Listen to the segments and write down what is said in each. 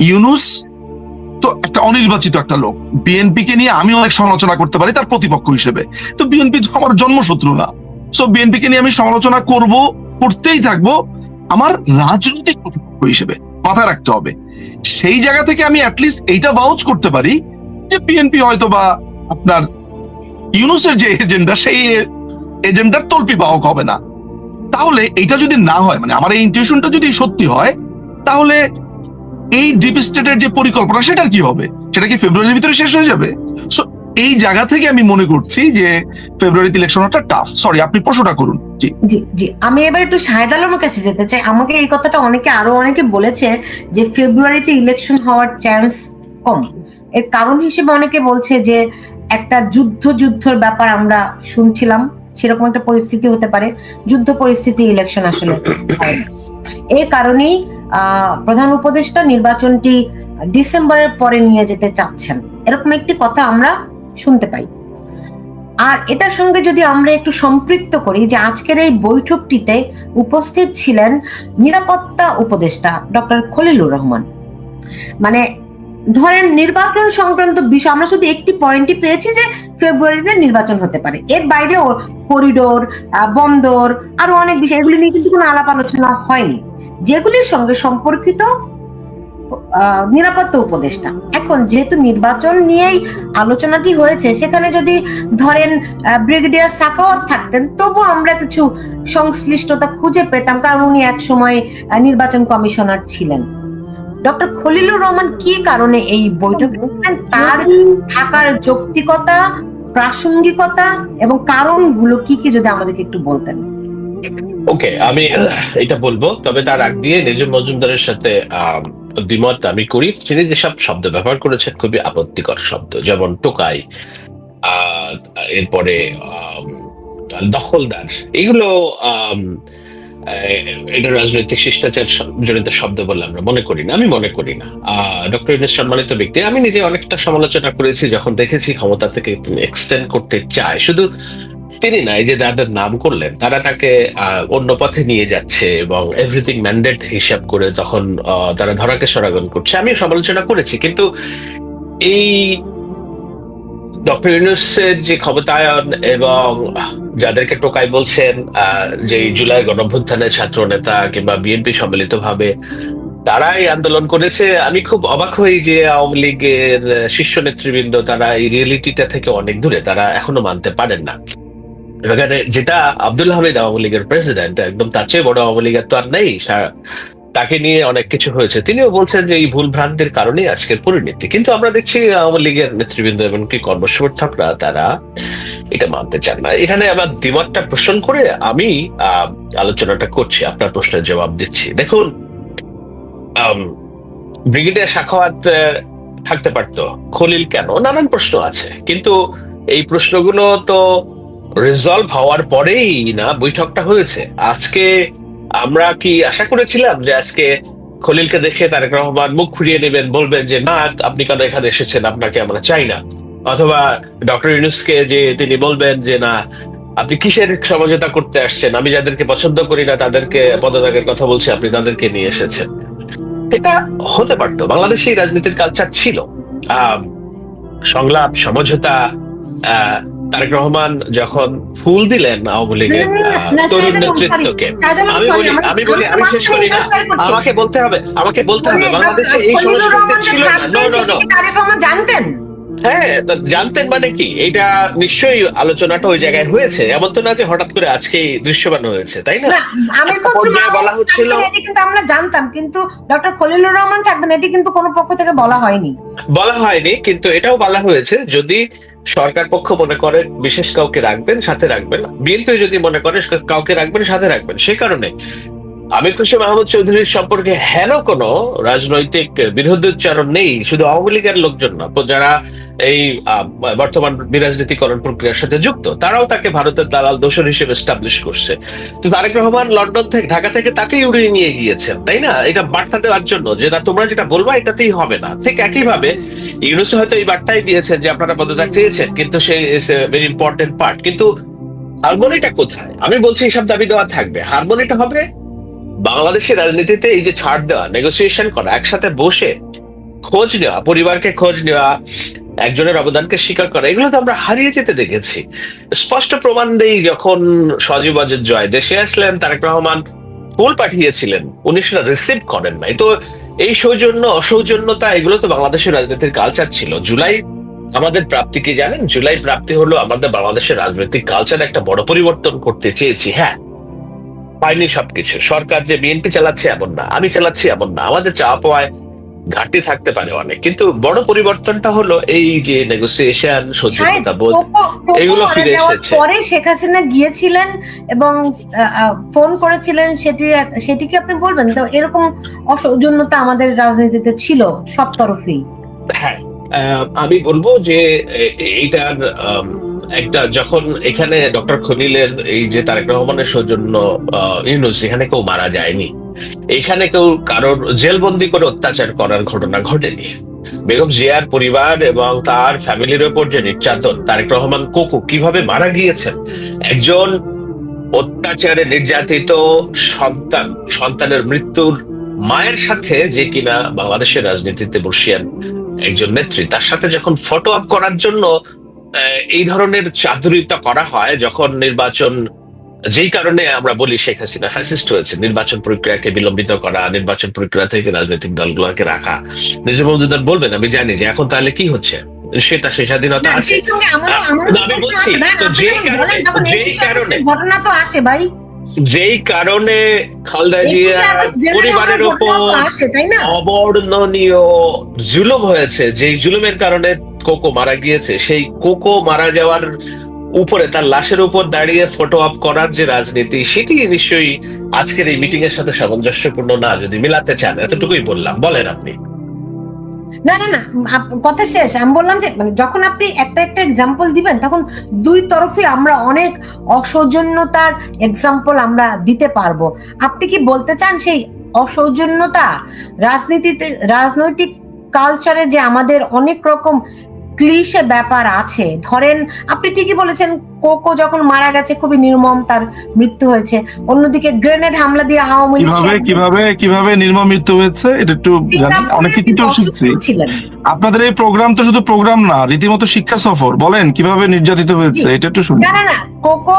ইউনুস তো একটা অনির্বাচিত একটা লোক। বিএনপি কে নিয়ে আমি অনেক সমালোচনা করতে পারি, তার প্রতিপক্ষ হিসেবে। তো বিএনপি তো আমার জন্মশত্রু না। সো বিএনপি কে নিয়ে আমি সমালোচনা করব, করতেই থাকব আমার রাজনৈতিক প্রতিপক্ষ হিসেবে, মাথায় রাখতে হবে। সেই জায়গা থেকে আমি অ্যাটলিস্ট এইটা ভাউচ করতে পারি যে বিএনপি হয়তো বা আপনার ইউনুসের যে এজেন্ডা সেই এজেন্ডার তল্পি বাহক হবে না। তাহলে এটা যদি না হয় মানে আমার এই ইন্টিউশনটা যদি সত্যি হয়, তাহলে এই ডিপ স্টেটের যে পরিকল্পনা, সেটার কি হবে? সেটা কি ফেব্রুয়ারির ভিতরে শেষ হয়ে যাবে? সো এই জায়গা থেকে আমি মনে করছি যে ফেব্রুয়ারিতে ইলেকশন হওয়াটা টাফ সরি আপনি প্রশ্নটা করুন। জি। জি আমি এবার একটু শাহেদ আলমের কাছে যেতে চাই। আমাকে এই কথাটা অনেকে, আরও অনেকে বলেছে যে ফেব্রুয়ারিতে ইলেকশন হওয়ার চান্স কম। এর কারণ হিসেবে অনেকে বলছে যে একটা যুদ্ধ, যুদ্ধর ব্যাপার আমরা শুনছিলাম। সেরকম একটা পরিস্থিতি হতে পারে। যুদ্ধ পরিস্থিতি ইলেকশন আসলে। এই কারণেই প্রধান উপদেষ্টা নির্বাচনটি ডিসেম্বরের পরে নিয়ে যেতে চাচ্ছেন। এরকম একটি কথা আমরা শুনতে পাই। আর এটার সঙ্গে যদি আমরা একটু সম্পৃক্ত করি যে আজকের এই বৈঠকটিতে উপস্থিত ছিলেন নিরাপত্তা উপদেষ্টা ডক্টর খলিলুর রহমান। মানে ধরেন নির্বাচন সংক্রান্ত বিষয়, আমরা শুধু একটি পয়েন্টই পেয়েছি যে ফেব্রুয়ারিতে নির্বাচন হতে পারে। এর বাইরে করিডোর বন্দর, আরও অনেক বিষয়, এগুলি নিয়ে কিন্তু কোনো আলাপ আলোচনা হয়নি। যেগুলির সঙ্গে সম্পর্কিত নিরাপত্তা উপদেষ্টা। এখন যেহেতু নির্বাচন নিয়েই আলোচনাটি হয়েছে, সেখানে যদি ধরেন ব্রিগেডিয়ার সাকাওয়াত থাকতেন, তবু আমরা কিছু সংশ্লিষ্টতা খুঁজে পেতাম, কারণ উনি এক সময় নির্বাচন কমিশনার ছিলেন। ডক্টর খলিলুর রহমান কি কারণে এই বৈঠকে? তার থাকার যৌক্তিকতা প্রাসঙ্গিকতা এবং কারণগুলো কি কি যদি আমাদেরকে একটু বলতেন? ওকে আমি এটা বলব। তবে তার আগ দিয়ে নিজের মজুমদারের সাথে দ্বিমত আমি করি। তিনি যেসব শব্দ ব্যবহার করেছেন খুবই আপত্তিকর শব্দ যেমন টোকাই এরপরে দখলদার। এগুলো আহ, এটা রাজনৈতিক শিষ্টাচার জনিত শব্দ বলে আমরা মনে করি না। আমি মনে করি না। ডক্টর ইউনুস সম্মানিত ব্যক্তি, আমি নিজে অনেকটা সমালোচনা করেছি যখন দেখেছি ক্ষমতা থেকে তিনি এক্সটেন্ড করতে চায়। শুধু তিনি না, এই যে যাদের নাম করলেন, তারা তাকে অন্য পথে নিয়ে যাচ্ছে এবং এভরিথিং ম্যান্ডেট হিসাব করে তখন তারা ধরাকে সরাগন করছে। আমি সমালোচনা করেছি, কিন্তু এই ডক্টর ইউনুসের যে ক্ষমতায়ন এবং যাদেরকে টোকাই বলছেন যে জুলাই গণভ্যুত্থানের ছাত্র নেতা কিংবা বিএনপি সম্মিলিত ভাবে তারাই আন্দোলন করেছে, আমি খুব অবাক হই যে আওয়ামী লীগের শীর্ষ নেতৃবৃন্দ তারা এই রিয়েলিটিটা থেকে অনেক দূরে, তারা এখনও মানতে পারেন না। এখানে যেটা আব্দুল হামিদ আওয়ামী লীগের প্রেসিডেন্ট, একদম তার চেয়ে বড় আওয়ামী লীগের তো আর নেই তাকে নিয়ে অনেক কিছু হয়েছে। তিনিও বলছেন যে এই ভুল ভ্রান্তির কারণেই আজকের পরিণতি। কিন্তু আমরা দেখছি আওয়ামী লীগের নেতৃবৃন্দ এমনকি কর্মসমর্থকরা তারা এটা মানতে চান না। এখানে আমার দ্বিমতটা পোষণ করে আমি আলোচনাটা করছি আপনার প্রশ্নের জবাব দিচ্ছি। দেখুন ব্রিগেডিয়ার সাখাওয়াত আহ, থাকতে পারতো। খলিল কেন? নানান প্রশ্ন আছে। কিন্তু এই প্রশ্নগুলো তো রিজলভ হওয়ার পরেই না বৈঠকটা হয়েছে। আজকে আমরা কি আশা করেছিলাম যে আজকে খলিলকে দেখে তারেক রহমান মুখ ফিরিয়ে নেবেন, বলবেন যে, না, আপনি কেন এখানে এসেছেন? আপনাকে আমরা চাই না। অথবা ডক্টর ইউনুসকে যে তিনি বলবেন যে, না, আপনি কিসের সমঝোতা করতে আসছেন? আমি যাদেরকে পছন্দ করি না, তাদেরকে পদত্যাগের কথা বলছি, আপনি তাদেরকে নিয়ে এসেছেন। এটা হতে পারতো। বাংলাদেশে রাজনীতির কালচার ছিল। সংলাপ, সমঝোতা তারেক রহমান যখন ফুল দিলেন আওয়ামী লীগের তরুণ নেতৃত্বকে আমি বলি আমি বলি আমি শেষ করি না। আমাকে বলতে হবে আমাকে বলতে হবে বাংলাদেশে এই সংস্কৃতি ছিল না। No no no Tarique Rahman জানতেন? হ্যাঁ জানতেন মানে কি? এটা নিশ্চয়ই আলোচনাটা ওই জায়গায় হয়েছে। এমন তো না যে হঠাৎ করে আজকেই দৃশ্যমান হয়েছে তাই না? বলা হচ্ছিল কিন্তু আমরা জানতাম কিন্তু ডক্টর খলিলুর রহমান থাকবেন এটি কিন্তু কোনো পক্ষ থেকে বলা হয়নি। বলা হয়নি কিন্তু এটাও বলা হয়েছে যদি সরকার পক্ষ মনে করে বিশেষ কাউকে রাখবেন, সাথে রাখবেন। বিএনপি যদি মনে করে কাউকে রাখবেন, সাথে রাখবেন। সে কারণে আমির খুশি মাহমুদ চৌধুরীর সম্পর্কে হেন কোনো রাজনৈতিক বিরোধোচ্চারণ নেই, শুধু আওয়ামী লীগের লোকজন না। যারা এই বর্তমান বিরাজনীতিকরণ প্রক্রিয়ার সাথে যুক্ত, তারাও তাকে ভারতের দালাল দোষর হিসেবে এস্টাবলিশ করছে। তো তারেক রহমান লন্ডন থেকে, ঢাকা থেকে তাকে উড়িয়ে নিয়ে গিয়েছেন, তাই না? এটা বার্তা দেওয়ার জন্য যে, না, তোমরা যেটা বলবা, এটাতেই হবে না। ঠিক একইভাবে ইউনুস হয়তো এই বার্তাই দিয়েছেন যে, আপনারা পদত্যাগ চেয়েছেন, কিন্তু সে ভেরি ইম্পর্টেন্ট পার্ট কিন্তু হারমোনিটা কোথায়? আমি বলছি এইসব দাবি দেওয়া থাকবে। হারমোনিটা হবে বাংলাদেশের রাজনীতিতে এই যে ছাড় দেওয়া নেগোসিয়েশন করা, একসাথে বসে খোঁজ নেওয়া, পরিবারকে খোঁজ নেওয়া, একজনের অবদানকে স্বীকার করা, এগুলো তো আমরা হারিয়ে যেতে দেখেছি। স্পষ্ট প্রমাণ দেই যখন সজীব জয়, দেশে আসলেন, তারেক রহমান ফুল পাঠিয়েছিলেন, উনি সেটা রিসিভ করেন নাই। তো এই সৌজন্য, অসৌজন্যতা, এগুলো তো বাংলাদেশের রাজনীতির কালচার ছিল। জুলাই আমাদের প্রাপ্তি কি জানেন? জুলাই প্রাপ্তি হলো আমাদের বাংলাদেশের রাজনৈতিক কালচার একটা বড় পরিবর্তন করতে চেয়েছি। হ্যাঁ পাইনি সবকিছু। সরকার যে বিএনপি চালাচ্ছে এমন না আমি চালাচ্ছি এমন না। আমাদের চাওয়া পাওয়ায় ঘাটতি থাকতে পারে অনেক। কিন্তু বড় পরিবর্তনটা হলো এই যে নেগোসিয়েশন শায়দ বোধ এগুলো ফিরে এসেছে। পরে শেখ হাসিনা গিয়েছিলেন এবং ফোন করেছিলেন সেটি সেটি কি আপনি বলবেন? তো এরকম অসৌজন্যতা আমাদের রাজনীতিতে ছিল সব তরফেই। হ্যাঁ আমি বলব যে এইটার একটা যখন এখানে ডক্টর খলিলের এই যে তারেক রহমানের সৌজন্য ইউনুস, এখানে কেউ মারা যায়নি। এখানে কেউ কারোর জেলবন্দি করে অত্যাচার করার ঘটনা ঘটেনি। বেগম জিয়ার পরিবার এবং তার ফ্যামিলির ওপর যে নির্যাতন, তারেক রহমান কোকু কীভাবে মারা গিয়েছেন? একজন অত্যাচারে নির্যাতিত সন্তান, সন্তানের মৃত্যুর মায়ের সাথে যে কিনা বাংলাদেশের রাজনীতিতে বসিয়ান একজন নেত্রী তার সাথে যখন ফটো আপ করার জন্য এই ধরনের চাতুরিতা করা হয় যখন নির্বাচন যেই কারণে আমরা বলি শেখ হাসিনা ফ্যাসিস্ট হয়েছে নির্বাচন প্রক্রিয়াকে বিলম্বিত করা নির্বাচন প্রক্রিয়া থেকে রাজনৈতিক দলগুলোকে রাখা। নিজের মজুদার বলবেন আমি জানি যে এখন তাহলে কি হচ্ছে? সেটা সে স্বাধীনতা আছে। আমি বলছি, তো যেই কারণে- ঘটনা তো আসে ভাই। যেই কারণে খালদা জিয়ার পরিবারের উপর অবর্ণনীয় জুলুম হয়েছে যেই জুলুমের কারণে কোকো মারা গিয়েছে সেই কোকো মারা যাওয়ার উপরে তার লাশের উপর দাঁড়িয়ে ফটো আপ করার যে রাজনীতি সেটি নিশ্চয়ই আজকের এই মিটিং এর সাথে সামঞ্জস্যপূর্ণ না যদি মিলাতে চান এতটুকুই বললাম। বলেন আপনি। না না না কথা শেষ। আমি বললাম যে মানে যখন আপনি একটা একটা এক্সাম্পল দিবেন, তখন দুই তরফে আমরা অনেক অসৌজন্যতার এক্সাম্পল আমরা দিতে পারব। আপনি কি বলতে চান সেই অসৌজন্যতা? রাজনীতিতে, রাজনৈতিক কালচারে যে আমাদের অনেক রকম ক্লিশে ব্যাপার আছে। ধরেন আপনি ঠিকই বলেছেন কোকো যখন মারা গেছে খুবই নির্মম তার মৃত্যু হয়েছে। অন্যদিকে গ্রেনেড হামলা দিয়ে আওয়ামী কীভাবে কীভাবে কীভাবে নির্মম মৃত্যু হয়েছে এটা একটু অনেক কিছু তো শিখছি। আপনাদের এই প্রোগ্রাম তো শুধু প্রোগ্রাম না রীতিমতো শিক্ষা সফর। বলেন কীভাবে নির্যাতিত হয়েছে এটা একটু শুনি। না না না কোকো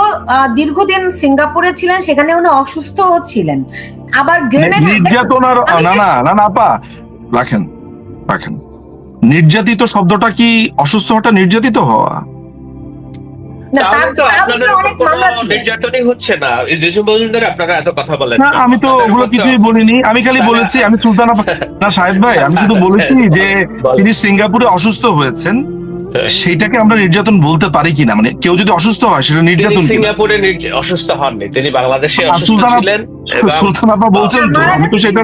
দীর্ঘদিন সিঙ্গাপুরে ছিলেন সেখানে উনি অসুস্থ ছিলেন। আবার গ্রেনেড নির্যাতন আর না না না না আপা রাখেন রাখেন। নির্যাতিত শব্দটা কি অসুস্থ হওয়াটা নির্যাতিত হওয়া? আমি তো ওগুলো কিছুই বলিনি। আমি খালি বলেছি আমি সুলতানা না সাহেব ভাই আমি শুধু বলেছি যে তিনি সিঙ্গাপুরে অসুস্থ হয়েছেন। সেইটাকে আমরা নির্যাতন বলতে পারি কিনা? মানে কেউ যদি অসুস্থ হয় সেটা তিনি নির্যাতন সিঙ্গাপুরে অসুস্থ হননি। তিনি বাংলাদেশে অসুস্থ ছিলেন এবং সুলতান আপা বলছেন তো আমি তো সেটা।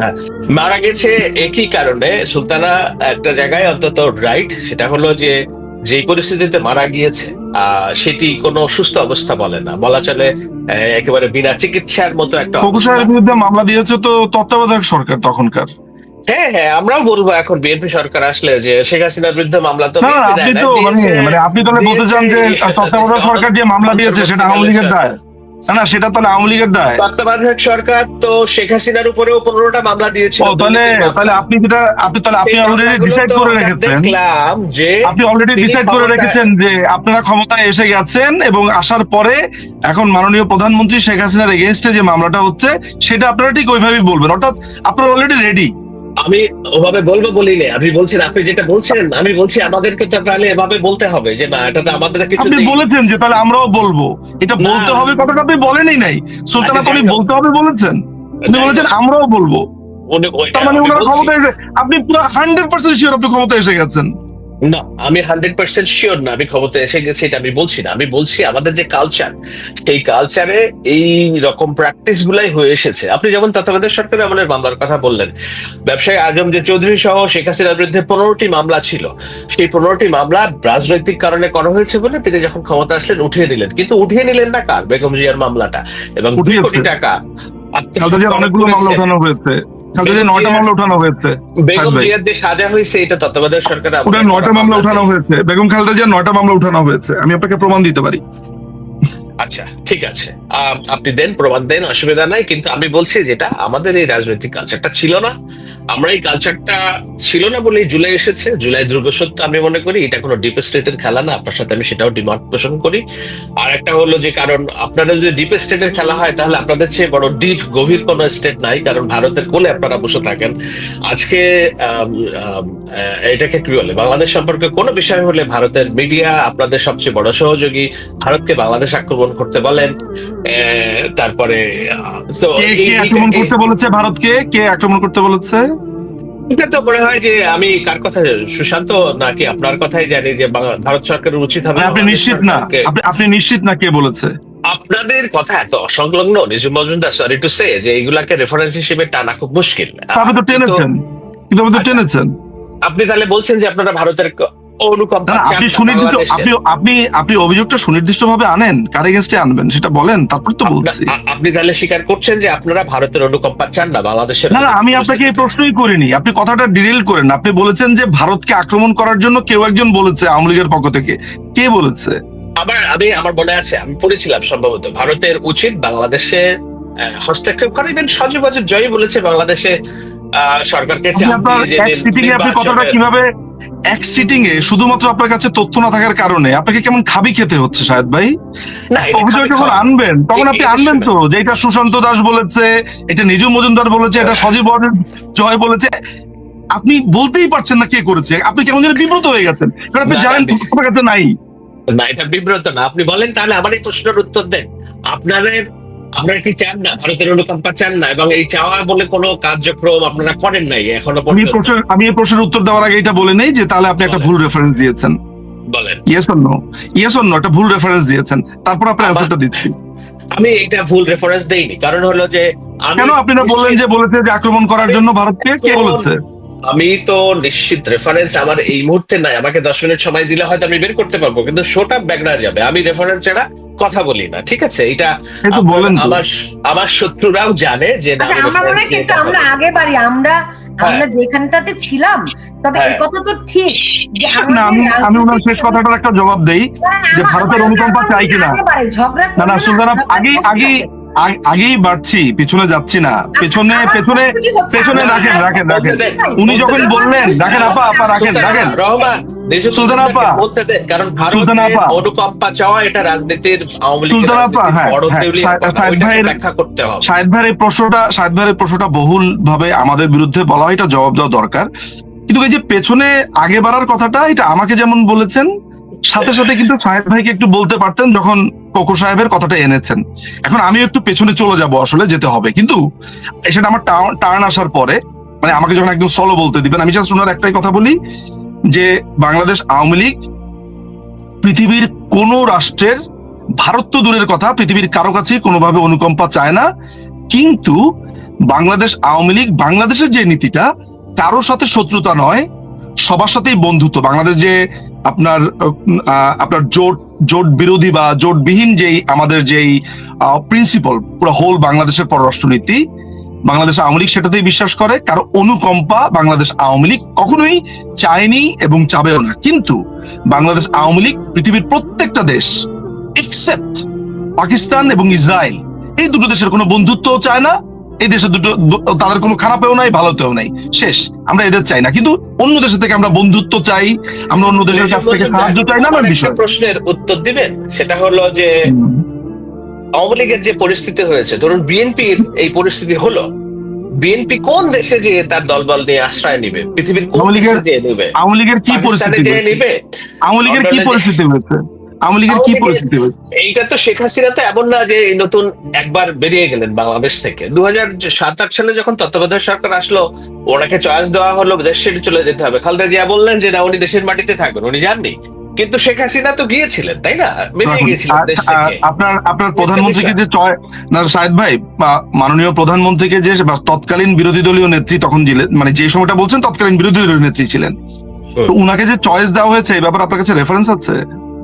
হ্যাঁ। মারা গেছে একই কারণে। সুলতানা একটা জায়গায় অন্তত রাইট সেটা হলো যে যেই পরিস্থিতিতে মারা গিয়েছে আহ, সেটি কোনো সুস্থ অবস্থা বলে না। বলা চলে আহ, একেবারে বিনা চিকিৎসার মতো একটা বিরুদ্ধে মামলা দিয়েছে তো তত্ত্বাবধায়ক সরকার তখনকার? হ্যাঁ হ্যাঁ আমরাও বলব এখন বিএনপি সরকার আসলে যে শেখ হাসিনার বিরুদ্ধে মামলা তো BNP আপনি তো মানে মানে আপনি তাহলে বলতে চান যে তত্ত্বাবধায়ক সরকার। যে মামলা দিয়েছে সেটা আওয়ামী লীগের দায়। না সেটা তাহলে আওয়ামী লীগের দায়। তত্ত্বাবধায়ক সরকার তো শেখ হাসিনার উপরেও পনেরোটা মামলা দিয়েছিল ও তাহলে তাহলে আপনি যেটা আপনি তাহলে আপনি অলরেডি ডিসাইড করে রেখেছেন। দেখলাম যে আপনি অলরেডি ডিসাইড করে রেখেছেন যে আপনারা ক্ষমতায় এসে গেছেন এবং আসার পরে এখন মাননীয় প্রধানমন্ত্রী শেখ হাসিনার এগেনস্টে যে মামলাটা হচ্ছে সেটা আপনারা ঠিক ওইভাবেই বলবেন। অর্থাৎ আপনারা অলরেডি রেডি আমি ওভাবে বলব বলিনি। আপনি বলছেন আপনি যেটা বলছেন আমি বলছি আমাদেরকে তো তাহলে এভাবে বলতে হবে যে না এটা তো আমাদের কিছু আপনি বলেছেন যে তাহলে আমরাও বলব। এটা বলতে হবে কথাটা আপনি বলেনই নাই। সুলতান আচ্ছা, আপনি বলতে হবে বলেছেন। আপনি বলেছেন আমরাও বলব। তার মানে ওনার ক্ষমতা এসে আপনি পুরো হান্ড্রেড পার্সেন্ট শিওর আপনি ক্ষমতা এসে গেছেন। না আমি হান্ড্রেড পার্সেন্ট শিওর না আমি ক্ষমতা এসে গেছি এটা আমি বলছি না। আমি বলছি আমাদের যে কালচার সেই কালচারে এই রকম প্র্যাকটিস গুলাই হয়ে এসেছে। আপনি যেমন তত্ত্বাবধায়ক সরকারের আমাদের মামলার কথা বললেন ব্যবসায়ী আজম যে চৌধুরী সহ শেখ হাসিনার বিরুদ্ধে পনেরোটি মামলা ছিল সেই পনেরোটি মামলা রাজনৈতিক কারণে করা হয়েছে বলে তিনি যখন ক্ষমতা আসলেন উঠিয়ে নিলেন কিন্তু উঠিয়ে নিলেন না কার? বেগম জিয়ার মামলাটা। এবং। কোটি টাকা অনেকগুলো মামলা উঠানো হয়েছে। নয়টা মামলা উঠানো হয়েছে বেগম ভাই। জিয়ার যে সাজা হয়েছে এটা তত্ত্বাবধায়ক সরকার ওটা নয়টা মামলা উঠানো হয়েছে। বেগম খালেদা জিয়ার নয়টা মামলা উঠানো হয়েছে। আমি আপনাকে প্রমাণ দিতে পারি। আচ্ছা ঠিক আছে। আপনি দেন প্রমাণ দেন, অসুবিধা নাই, কিন্তু আমি বলছি যেটা, আমাদের এই রাজনৈতিক কালচারটা ছিল না। আমরা এই কালচারটা ছিল না বলেই জুলাই এসেছে, জুলাই ধ্রুব সত্য আমি মনে করি, এটা কোনো ডিপ স্টেটের খেলা না, আপনার সাথে আমি সেটাও ডিমান্ড পোষণ করি। আর একটা হলো যে, কারণ আপনারা যদি ডিপ স্টেটের খেলা হয়, তাহলে আপনাদের চেয়ে বড় ডিপ গভীর কোনো স্টেট নাই, কারণ ভারতের কোলে আপনারা বসে থাকেন। আজকে এটাকে কি বলে, বাংলাদেশ সম্পর্কে কোনো বিষয় হলে ভারতের মিডিয়া আপনাদের সবচেয়ে বড় সহযোগী। ভারতকে বাংলাদেশ আক্রমণ করতে বলেন। তারপরে তো আক্রমণ করতে বলেছে? ভারতকে কে আক্রমণ করতে বলেছে? এটা তো মনে হয় যে আমি কার কথা সুশান্ত নাকি আপনার কথাই জানি যে ভারত সরকারের উচিত হবে মানে আপনি নিশ্চিত না? আপনি আপনি নিশ্চিত না কে বলেছে? আপনাদের কথা এত অসংলগ্ন Niju Majumdar sorry to say যে এইগুলাকে রেফারেন্স হিসেবে টানা খুব মুশকিল। আপনি তো টেনেছেন। কিন্তু আপনি তো আচ্ছা। টেনেছেন। আপনি তাহলে বলছেন যে আপনারা ভারতের আপনি সুনির্দিষ্ট আপনি আপনি আপনি অভিযোগটা সুনির্দিষ্ট আনেন কার এগেনস্টে আনবেন সেটা বলেন তারপর তো বলছি। আপনি তাহলে স্বীকার করছেন যে আপনারা ভারতের অনুকম্পা চান না বাংলাদেশের না না আমি আপনাকে এই প্রশ্নই করিনি আপনি কথাটা ডিরেল করেন। আপনি বলেছেন যে ভারতকে আক্রমণ করার জন্য কেউ একজন বলেছে আওয়ামী লীগের পক্ষ থেকে। কে বলেছে? আবার আমি আমার মনে আছে আমি পড়েছিলাম সম্ভবত ভারতের উচিত বাংলাদেশে হস্তক্ষেপ করা। ইভেন সজীব জয় বলেছে বাংলাদেশে সরকারকে আপনি কথাটা কীভাবে এক সিটিং এ শুধুমাত্র আপনার কাছে তথ্য না থাকার কারণে আপনাকে কেমন খাবি খেতে হচ্ছে শায়দ ভাই? অভিযোগ যখন আনবেন তখন আপনি আনবেন তো? যে এটা সুশান্ত দাস বলেছে এটা নিজু মজুমদার বলেছে এটা সজীব অজিত জয় বলেছে। আপনি বলতেই পারছেন না কে করেছে। আপনি কেমন যেন বিব্রত হয়ে গেছেন কারণ আপনি জানেন তথ্য আপনার কাছে নাই। না এটা বিব্রত না। আপনি বলেন তাহলে আমার এই প্রশ্নের উত্তর দেন। আপনাদের আপনারা কি চান না? ভারতের অনুকম্পা চান না? এবং এই চাওয়া বলে কোনো কার্যক্রম আপনারা করেন নাই এখনও পর্যন্ত? প্রশ্নের আমি এই প্রশ্নের উত্তর দেওয়ার আগে এটা বলে নেই যে তাহলে আপনি একটা ভুল রেফারেন্স দিয়েছেন। বলেন। Yes or no yes or no একটা ভুল রেফারেন্স দিয়েছেন। তারপর আপনি অ্যান্সারটা দিচ্ছি। আমি এটা ভুল রেফারেন্স দেইনি। কারণ হলো যে কেন আপনি না বললেন যে বলেছে যে আক্রমণ করার জন্য ভারতকে? কে তো- বলেছে? আমি তো নিশ্চিত রেফারেন্স আমার এই মুহূর্তে নাই। আমাকে দশ মিনিট সময় দিলে হয়তো আমি বের করতে পারব কিন্তু শোটা ব্যাকগ্রাউন্ড যাবে। আমি রেফারেন্স ছাড়া কথা বলি না ঠিক আছে এটা বলেন আমার আমার শত্রুরাও জানে যে না আচ্ছা হয় কিন্তু আমরা আগে বাড়ি আমরা আমরা যেখানটাতে ছিলাম তবে এই হ্যাঁ। কথা তো ঠিক যে না আমি আমি ওনার শেষ কথাটার একটা জবাব দেই যে ভারতের অনুকম্পা চাই কিনা? না না সুলতানা আগে। আগ- আগেই বাড়ছি পিছনে যাচ্ছি না। পেছনে পেছনে পেছনে রাখেন রাখেন রাখেন। উনি যখন বললেন রাখেন আপা আপা রাখেন রাখেন। রহমান কারণ এটা রাজনীতির হ্যাঁ, হ্যাঁ, ব্যাখ্যা করতে হবে। শাহেদ ভাইয়ের প্রশ্নটা শাহেদ ভাইয়ের প্রশ্নটা বহুল ভাবে আমাদের বিরুদ্ধে বলা হয় এটা জবাব দেওয়া দরকার। কিন্তু এই যে পেছনে আগে বাড়ার কথাটা এটা আমাকে যেমন বলেছেন সাথে সাথে কিন্তু সাহেব ভাইকে একটু বলতে পারতেন যখন কোকো সাহেবের কথাটা এনেছেন। এখন আমি একটু পেছনে চলে যাব আসলে, যেতে হবে। কিন্তু সেটা আমার টার্ন আসার পরে মানে আমাকে যখন একদম সলো বলতে দিবেন, আমি জাস্ট ওনার একটাই কথা বলি যে বাংলাদেশ আওয়ামী লীগ পৃথিবীর কোন রাষ্ট্রের, ভারত তো দূরের কথা, পৃথিবীর কারও কাছেই কোনোভাবে অনুকম্পা চায় না। কিন্তু বাংলাদেশ আওয়ামী লীগ, বাংলাদেশের যে নীতিটা কারোর সাথে শত্রুতা নয়, সবার সাথেই বন্ধুত্ব। বাংলাদেশ যে আপনার আপনার জোট জোট বিরোধী বা জোটবিহীন যেই আমাদের যেই প্রিন্সিপাল পুরো হোল বাংলাদেশের পররাষ্ট্রনীতি, বাংলাদেশ আওয়ামী লীগ সেটাতেই বিশ্বাস করে, কারও অনুকম্পা বাংলাদেশ আওয়ামী লীগ কখনোই চায়নি এবং চাবেও না। কিন্তু বাংলাদেশ আওয়ামী লীগ, পৃথিবীর প্রত্যেকটা দেশ এক্সেপ্ট পাকিস্তান এবং ইসরায়েল, এই দুটো দেশের কোনো বন্ধুত্বও চায় না এই দেশে দুটো তাদের কোনো খারাপেও নাই ভালোতেও নাই। শেষ আমরা এদের চাই না। কিন্তু অন্য দেশের থেকে আমরা বন্ধুত্ব চাই আমরা অন্য দেশের কাছ থেকে সাহায্য চাই না আমার বিষয় প্রশ্নের উত্তর দিবেন? সেটা হলো যে আওয়ামী লীগের যে পরিস্থিতি হয়েছে ধরুন বিএনপির এই পরিস্থিতি হলো বিএনপি কোন দেশে যে তার দলবল নিয়ে আশ্রয় নিবে? পৃথিবীর কোন দেশে যেয়ে নেবে? আওয়ামী লীগের কি পরিস্থিতি? নিবে? আওয়ামী লীগের কি পরিস্থিতি হয়েছে? আওয়ামী লীগের কি পরিস্থিতি এইটা তো শেখ হাসিনা তো এমন না যে নতুন একবার বেরিয়ে গেলেন বাংলাদেশ থেকে। দু হাজার সাত আট সালে যখন তত্ত্বাবধায়ক সরকার আসলো ওনাকে চয়েস দেওয়া হলো দেশ চলে যেতে হবে। খালেদা জিয়া বললেন যে না উনি দেশের মাটিতে থাকবেন। উনি যাননি। কিন্তু শেখ হাসিনা তো গিয়েছিলেন তাই না? বেরিয়ে গিয়েছিলেন দেশ থেকে। আপনার আপনার প্রধানমন্ত্রীকে যে চয় না শাহেদ ভাই মাননীয় প্রধানমন্ত্রীকে যে তৎকালীন বিরোধী দলীয় নেত্রী তখন ছিলেন মানে যে সময়টা বলছেন তৎকালীন বিরোধী দলীয় নেত্রী ছিলেন। তো উনাকে যে চয়েস দেওয়া হয়েছে এই ব্যাপারে আপনার কাছে রেফারেন্স আছে?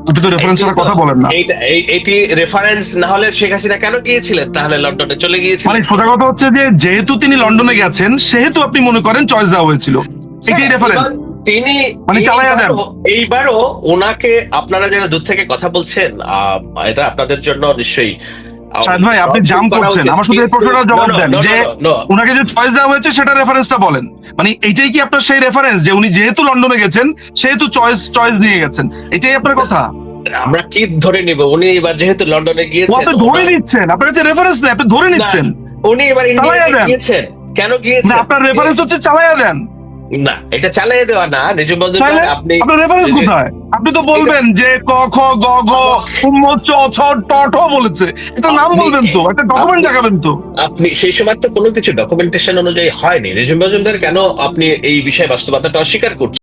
আপনি তো রেফারেন্স কথা বলেন না। এটি রেফারেন্স না হলে শেখ হাসিনা কেন গিয়েছিলেন? তাহলে লন্ডনে চলে মানে গিয়েছিলেন সোজা কথা হচ্ছে যে যেহেতু তিনি লন্ডনে গেছেন সেহেতু আপনি মনে করেন চয়েস দেওয়া হয়েছিল। এটাই রেফারেন্স তিনি মানে চালাইয়া দেন। এইবারও- ওনাকে আপনারা যারা দূর থেকে কথা বলছেন এটা আপনাদের জন্য নিশ্চয়ই শাহেদ ভাই আপনি জাম করছেন। আমার শুধু এই প্রশ্নটার জবাব দেন যে. ওনাকে যে চয়েস দেওয়া হয়েছে সেটা রেফারেন্সটা বলেন। মানে এইটাই কি আপনার সেই রেফারেন্স যে উনি যেহেতু লন্ডনে গেছেন সেহেতু চয়েস চয়েস নিয়ে গেছেন? এটাই আপনার কথা? আমরা কি ধরে নিব? উনি এবার যেহেতু লন্ডনে গিয়েছেন আপনি ধরে নিচ্ছেন। আপনার কাছে রেফারেন্স নেই আপনি ধরে নিচ্ছেন। উনি এবার ইন্ডিয়াতে গিয়েছেন। কেন গিয়েছেন? আপনার রেফারেন্স হচ্ছে চালাইয়া দেন। না এটা চালিয়ে দেওয়া না তাহলে মজুমদার আপনি আপনার রেফারেন্স কোথায়? আপনি তো বলবেন যে ক খ গ ঘ উম চ ছ ট ঠ বলেছে। এটা নাম বলবেন তো একটা ডকুমেন্ট দেখাবেন তো। আপনি সেই সময় তো কোনো কিছু ডকুমেন্টেশন অনুযায়ী হয়নি। নিজম মজুমদার কেন আপনি এই বিষয়ে বাস্তবতাটা অস্বীকার করছেন?